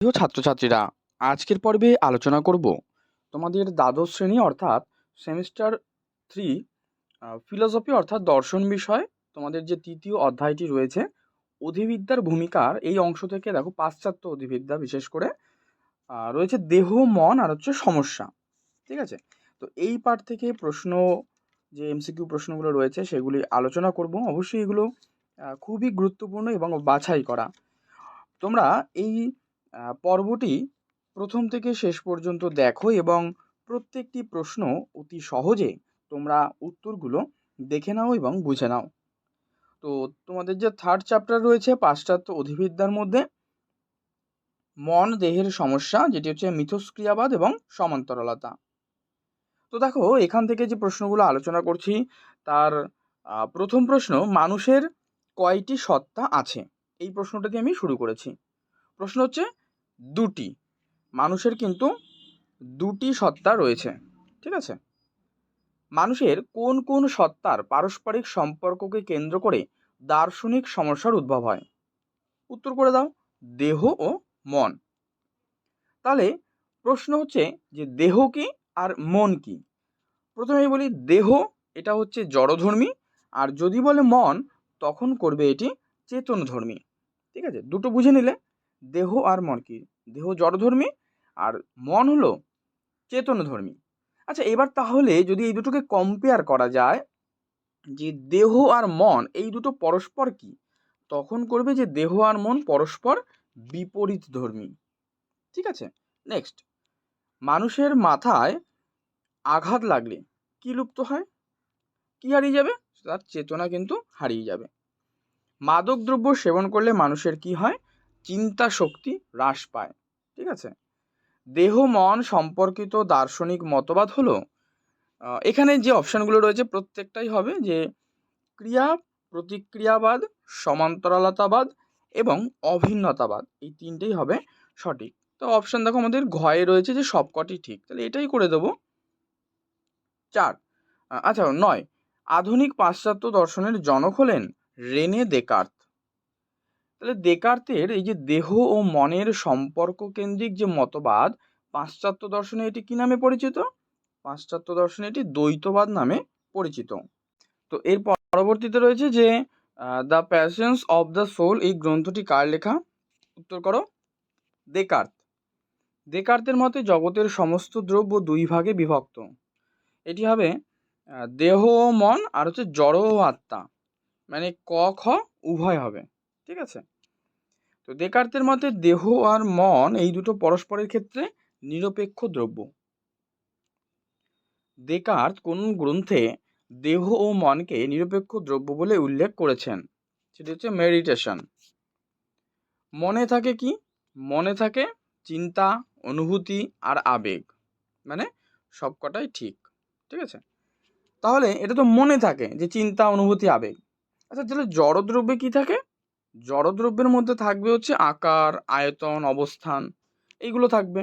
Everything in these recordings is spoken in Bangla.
প্রিয় ছাত্রছাত্রীরা, আজকের পর্বে আলোচনা করব তোমাদের দ্বাদশ শ্রেণি অর্থাৎ সেমিস্টার থ্রি ফিলোসফি অর্থাৎ দর্শন বিষয়। তোমাদের যে তৃতীয় অধ্যায়টি রয়েছে, অধিবিদ্যার ভূমিকার এই অংশ থেকে দেখো পাশ্চাত্য অধিবিদ্যা বিশেষ করে রয়েছে দেহ, মন আর হচ্ছে সমস্যা, ঠিক আছে? তো এই পার্ট থেকে প্রশ্ন, যে এমসিকিউ প্রশ্নগুলো রয়েছে, সেগুলি আলোচনা করব। অবশ্যই এগুলো খুবই গুরুত্বপূর্ণ এবং বাছাই করা। তোমরা এই পর্বটি প্রথম থেকে শেষ পর্যন্ত দেখো এবং প্রত্যেকটি প্রশ্ন অতি সহজে তোমরা উত্তরগুলো দেখে নাও এবং বুঝে নাও। তো তোমাদের যে থার্ড চ্যাপ্টার রয়েছে, পাশ্চাত্য অধিবিদ্যার মধ্যে মন, দেহের সমস্যা, যেটি হচ্ছে মিথস্ক্রিয়াবাদ এবং সমান্তরালতা। তো দেখো, এখান থেকে যে প্রশ্নগুলো আলোচনা করছি, তার প্রথম প্রশ্ন, মানুষের কয়টি সত্তা আছে? এই প্রশ্নটা দিয়ে আমি শুরু করেছি। প্রশ্ন হচ্ছে দুটি। মানুষের কিন্তু দুটি সত্তা রয়েছে, ঠিক আছে? মানুষের কোন কোন সত্তার পারস্পরিক সম্পর্ককে কেন্দ্র করে দার্শনিক সমস্যার উদ্ভব হয়? উত্তর করে দাও, দেহ ও মন। তাহলে প্রশ্ন হচ্ছে যে দেহ কি আর মন কি? প্রথমে বলি দেহ, এটা হচ্ছে জড়ধর্মী, আর যদি বলে মন, তখন করবে এটি চেতনধর্মী, ঠিক আছে? দুটো বুঝে নিলে দেহ আর মন কি দেহ জড়ধর্মী আর মন হলো চেতনধর্মী। আচ্ছা এবার তাহলে যদি এই দুটোকে কম্পেয়ার করা যায়, যে দেহ আর মন, এই দুটো পরস্পর কি? তখন করবে যে দেহ আর মন পরস্পর বিপরীত ধর্মী ঠিক আছে? নেক্সট মানুষের মাথায় আঘাত লাগলে কি লুপ্ত হয়? কি হারিয়ে যাবে? তার চেতনা কিন্তু হারিয়ে যাবে। মাদকদ্রব্য সেবন করলে মানুষের কি হয়? চিন্তা শক্তি হ্রাস পায়, ঠিক আছে? দেহ, মন সম্পর্কিত দার্শনিক মতবাদ হলো এখানে যে অপশানগুলো রয়েছে প্রত্যেকটাই হবে যে ক্রিয়া, প্রতিক্রিয়াবাদ, সমান্তরালতাবাদ এবং অভিন্নতাবাদ, এই তিনটেই হবে সঠিক। তো অপশান দেখো আমাদের ঘয়ে রয়েছে যে সবকটি ঠিক, তাহলে এটাই করে দেবো। চার আচ্ছা নয়, আধুনিক পাশ্চাত্য দর্শনের জনক হলেন রেনে দেকার্ত। তাহলে দেকার্তের এই যে দেহ ও মনের সম্পর্ক কেন্দ্রিক যে মতবাদ, পাশ্চাত্য দর্শনে এটি কি নামে পরিচিত? পাশ্চাত্য দর্শনে এটি দ্বৈতবাদ নামে পরিচিত। তো এর পরবর্তীতে রয়েছে যে the passions of the soul এই গ্রন্থটি কার লেখা? উত্তর করো, দেকার্ত। দেকার্তের মতে জগতের সমস্ত দ্রব্য দুই ভাগে বিভক্ত। এটি হবে দেহ ও মন, আর হচ্ছে জড় ও আত্মা। মানে ক, খ, উভয় হবে। ঠিক আছে? তো দেকার্তের মতে দেহ আর মন এই দুটো পরস্পরের ক্ষেত্রে নিরপেক্ষ দ্রব্য। দেকার্ত কোন গ্রন্থে দেহ ও মনকে নিরপেক্ষ দ্রব্য বলে উল্লেখ করেছেন? সেটি হচ্ছে মেডিটেশন। মনে থাকে কি? মনে থাকে চিন্তা, অনুভূতি আর আবেগ। মানে সবকটাই ঠিক। ঠিক আছে? তাহলে এটা তো মনে থাকে যে চিন্তা, অনুভূতি, আবেগ। আচ্ছা তাহলে জড়দ্রব্যে কি থাকে? জড়দ্রব্যের মধ্যে থাকবে হচ্ছে আকার, আয়তন, অবস্থান, এইগুলো থাকবে।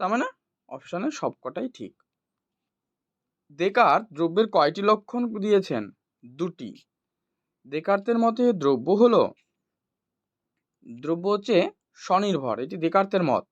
তার মানে অপশানে সবকটাই ঠিক। দেকার দ্রব্যের কয়টি লক্ষণ দিয়েছেন? দুটি। দেকার্তের মতে দ্রব্য হল, দ্রব্য হচ্ছে স্বনির্ভর, এটি দেকার্তের মত।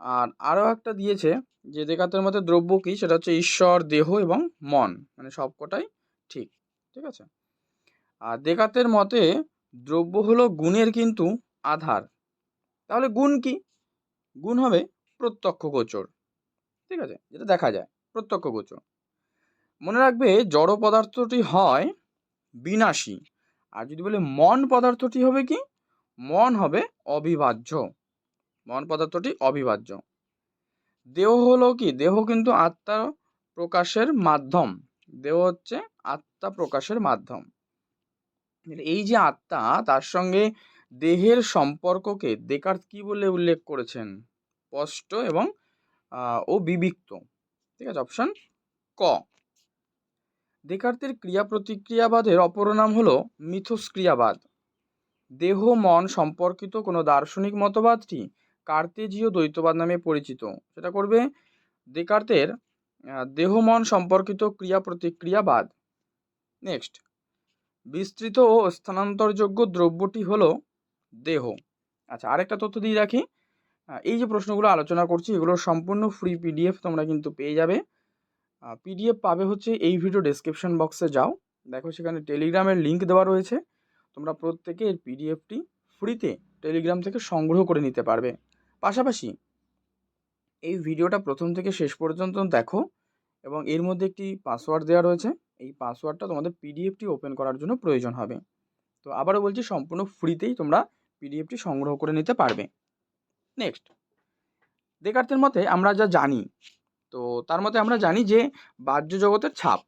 আর আরও একটা দিয়েছে যে দেকার্তের মতে দ্রব্য কি? সেটা হচ্ছে ঈশ্বর, দেহ এবং মন মানে সবকটাই ঠিক ঠিক আছে? আর দেকার্তের মতে দ্রব্য হলো গুণের কিন্তু আধার। তাহলে গুণ কি? গুণ হবে প্রত্যক্ষ গোচর। ঠিক আছে? যেটা দেখা যায়, প্রত্যক্ষ গোচর। মনে রাখবে, জড় পদার্থটি হয় বিনাশী। আর যদি বলে মন পদার্থটি হবে কি? মন হবে অবিভাজ্য। মন পদার্থটি অবিভাজ্য। দেহ হলো কি? দেহ কিন্তু আত্মা প্রকাশের মাধ্যম। দেহ হচ্ছে আত্মা প্রকাশের মাধ্যম। এই যে আত্মা, তার সঙ্গে দেহের সম্পর্ককে দেকার্ত কি বলে উল্লেখ করেছেন? স্পষ্ট এবং ও বিবিক্ত। ঠিক আছে অপশন ক। দেকার্তের ক্রিয়া প্রতিক্রিয়াবাদের অপর নাম হলো মিথস্ক্রিয়াবাদ। দেহ, মন সম্পর্কিত কোনো দার্শনিক মতবাদটি কার্তেজীয় দ্বৈতবাদ নামে পরিচিত। সেটা করবে দেকার্তের দেহ, মন সম্পর্কিত ক্রিয়া প্রতিক্রিয়াবাদ নেক্সট বিস্তৃত ও স্থানান্তরযোগ্য দ্রব্যটি হলো দেহ। আচ্ছা আরেকটা তথ্য দিয়ে রাখি। এই যে প্রশ্নগুলো আলোচনা করছি এগুলোর সম্পূর্ণ ফ্রি পিডিএফ তোমরা কিন্তু পেয়ে যাবে। পিডিএফ পাবে হচ্ছে এই ভিডিও ডেসক্রিপশন বক্সে যাও। দেখো, সেখানে টেলিগ্রামের লিঙ্ক দেওয়া রয়েছে। তোমরা প্রত্যেকে এর পিডিএফটি ফ্রিতে টেলিগ্রাম থেকে সংগ্রহ করে নিতে পারবে। পাশাপাশি, এই ভিডিওটা প্রথম থেকে শেষ পর্যন্ত দেখো এবং এর মধ্যে একটি পাসওয়ার্ড দেওয়া রয়েছে। এই পাসওয়ার্ডটা তোমাদের পিডিএফটি ওপেন করার জন্য প্রয়োজন হবে। তো আবারও বলছি, সম্পূর্ণ ফ্রিতেই তোমরা পিডিএফটি সংগ্রহ করে নিতে পারবে। নেক্সট দেকার্তের মতে আমরা যা জানি, তো তার মতে আমরা জানি যে বাহ্য জগতের ছাপ।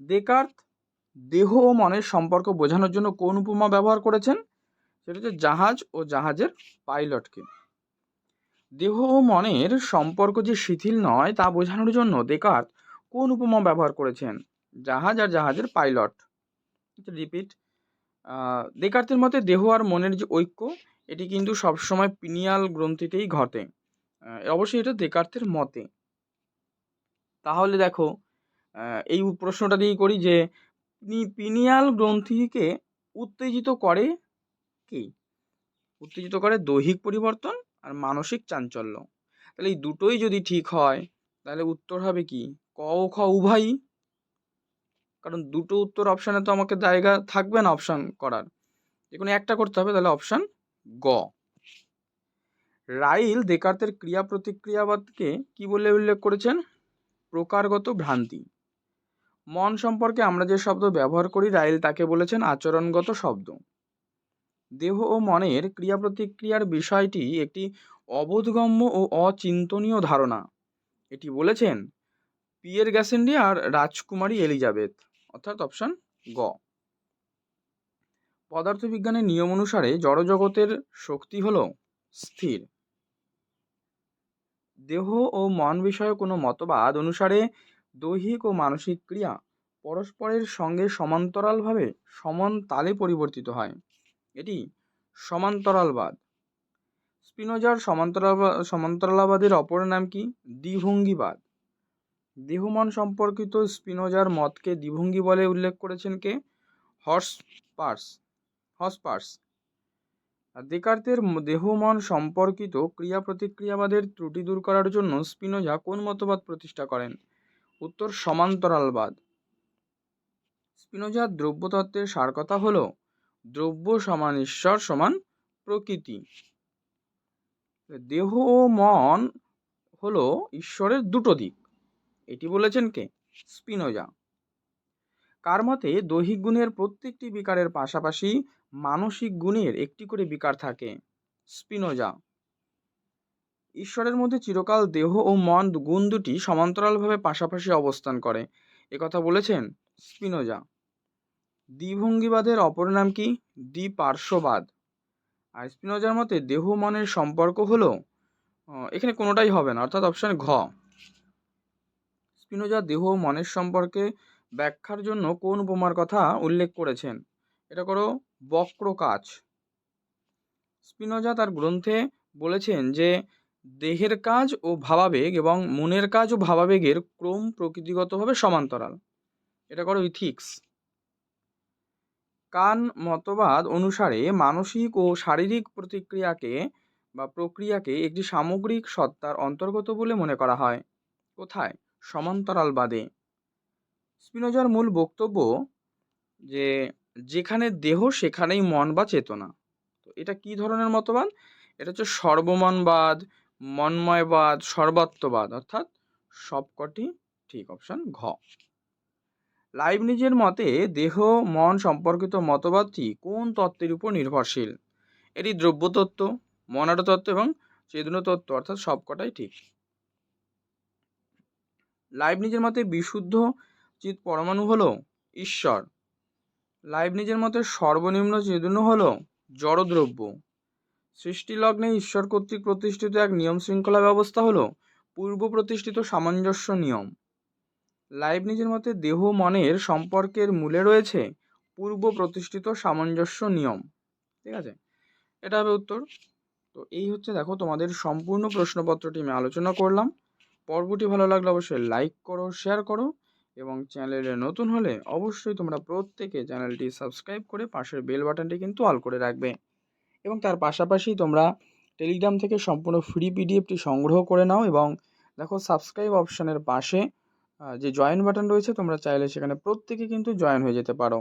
দেকার্ত দেহ ও মনের সম্পর্ক বোঝানোর জন্য কোন উপমা ব্যবহার করেছেন? সেটা হচ্ছে জাহাজ ও জাহাজের পাইলটকে দেহ ও মনের সম্পর্ক যে শিথিল নয় তা বোঝানোর জন্য দেকার্ত কোন উপমা ব্যবহার করেছেন? জাহাজ আর জাহাজের পাইলট। রিপিট। দেকার্তের মতে দেহ আর মনের যে ঐক্য, এটি কিন্তু সবসময় পিনিয়াল গ্রন্থিতেই ঘটে। অবশ্যই এটা দেকার্তের মতে। তাহলে দেখো এই প্রশ্নটা দিয়েই করি যে পিনিয়াল গ্রন্থিকে উত্তেজিত করে কি? উত্তেজিত করে দৈহিক পরিবর্তন আর মানসিক চাঞ্চল্য। তাহলে এই দুটোই যদি ঠিক হয়, তাহলে উত্তর হবে কি? ক ও খ উভয়ই কারণ দুটো উত্তর অপশানে তো আমাকে জায়গা থাকবে না অপশান করার। যে কোনো একটা করতে হবে, তাহলে অপশান গ। রাইল দেকার্তের ক্রিয়া প্রতিক্রিয়াবাদকে কি বলে উল্লেখ করেছেন? প্রকারগত ভ্রান্তি। মন সম্পর্কে আমরা যে শব্দ ব্যবহার করি, রাইল তাকে বলেছেন আচরণগত শব্দ। দেহ ও মনের ক্রিয়া প্রতিক্রিয়ার বিষয়টি একটি অবোধগম্য ও অচিন্তনীয় ধারণা। এটি বলেছেন পিয়ের গ্যাসেন্ডি আর রাজকুমারী এলিজাবেথ, অর্থাৎ অপশন গ। পদার্থবিজ্ঞানের নিয়ম অনুসারে জড়জগতের শক্তি হল স্থির। দেহ ও মন বিষয়ে কোনো মতবাদ অনুসারে দৈহিক ও মানসিক ক্রিয়া পরস্পরের সঙ্গে সমান্তরালভাবে সমান তালে পরিবর্তিত হয়। এটি সমান্তরালবাদ। স্পিনোজার সমান্তরাল সমান্তরালবাদের অপর নাম কি? দ্বিভঙ্গিবাদ। দেহমন সম্পর্কিত স্পিনোজার মতকে দ্বিভঙ্গি বলে উল্লেখ করেছেন কে? হর্স পার্স হর্স পার্স। দেকার্তের দেহ-মন সম্পর্কিত ক্রিয়া প্রতিক্রিয়াবাদের ত্রুটি দূর করার জন্য স্পিনোজা কোন মতবাদ প্রতিষ্ঠা করেন? উত্তর, সমান্তরালবাদ। স্পিনোজার দ্রব্যতত্ত্বের সারকথা হল দ্রব্য সমান ঈশ্বর সমান প্রকৃতি। দেহ ও মন হলো ঈশ্বরের দুটো দিক। এটি বলেছেন কে? স্পিনোজা। কার মতে দৈহিক গুণের প্রত্যেকটি বিকারের পাশাপাশি মানসিক গুণের একটি করে বিকার থাকে? স্পিনোজা। ঈশ্বরের মধ্যে চিরকাল দেহ ও মন গুণ দুটি সমান্তরালভাবে পাশাপাশি অবস্থান করে। একথা বলেছেন স্পিনোজা। দ্বিভঙ্গিবাদের অপর নাম কি? দ্বিপার্শ্ববাদ। আর স্পিনোজার মতে দেহ মনের সম্পর্ক হলো এখানে কোনোটাই হবে না, অর্থাৎ অপশন ঘ। স্পিনোজা দেহ ও মনের সম্পর্কে ব্যাখ্যার জন্য কোন উপমার কথা উল্লেখ করেছেন? এটা করো, বক্র কাজ। স্পিনোজা তার গ্রন্থে বলেছেন যে, দেহের কাজ ও ভাবাবেগ এবং মনের কাজ ও ভাবাবেগের ক্রম প্রকৃতিগতভাবে সমান্তরাল। এটা করো, ইথিক্স। কান মতবাদ অনুসারে মানসিক ও শারীরিক প্রতিক্রিয়াকে বা প্রক্রিয়াকে একটি সামগ্রিক সত্তার অন্তর্গত বলে মনে করা হয়। কোথায়? সমান্তরালবাদে স্পিনোজার মূল বক্তব্য যে, যেখানে দেহ, সেখানেই মন বা চেতনা। তো এটা কি ধরনের মতবাদ? এটা হচ্ছে সর্বমনবাদ, মন্ময়বাদ, সর্বাত্মবাদ, অর্থাৎ সবকটি ঠিক অপশন ঘ। লাইবনিজের মতে, দেহ, মন সম্পর্কিত মতবাদটি কোন তত্ত্বের উপর নির্ভরশীল? এটি দ্রব্যতত্ত্ব মনাড তত্ত্ব এবং চেতন তত্ত্ব অর্থাৎ সবকটাই ঠিক। লাইবনিজের মতে বিশুদ্ধ চিত পরমাণু হলো ঈশ্বর। লাইভ নিজের মতে সর্বনিম্ন চেতন হলো জড়দ্রব্য। সৃষ্টিলগ্নে ঈশ্বর কর্তৃক প্রতিষ্ঠিত এক নিয়ম শৃঙ্খলা ব্যবস্থা হলো পূর্ব প্রতিষ্ঠিত সামঞ্জস্য নিয়ম। লাইভ নিজের মতে দেহ মনের সম্পর্কের মূলে রয়েছে পূর্ব প্রতিষ্ঠিত সামঞ্জস্য নিয়ম। ঠিক আছে? এটা হবে উত্তর। তো এই হচ্ছে দেখো তোমাদের সম্পূর্ণ প্রশ্নপত্রটি আমি আলোচনা করলাম। পর্বটি ভালো লাগলে অবশ্যই লাইক করো শেয়ার করো এবং চ্যানেলে নতুন হলে অবশ্যই তোমরা প্রত্যেকে চ্যানেলটি সাবস্ক্রাইব করে পাশের বেল বাটনটি কিন্তু অল করে রাখবে এবং তার পাশাপাশি তোমরা টেলিগ্রাম থেকে সম্পূর্ণ ফ্রি পিডিএফটি সংগ্রহ করে নাও এবং দেখো সাবস্ক্রাইব অপশানের পাশে যে জয়েন বাটন রয়েছে তোমরা চাইলে সেখানে প্রত্যেকে কিন্তু জয়েন হয়ে যেতে পারো।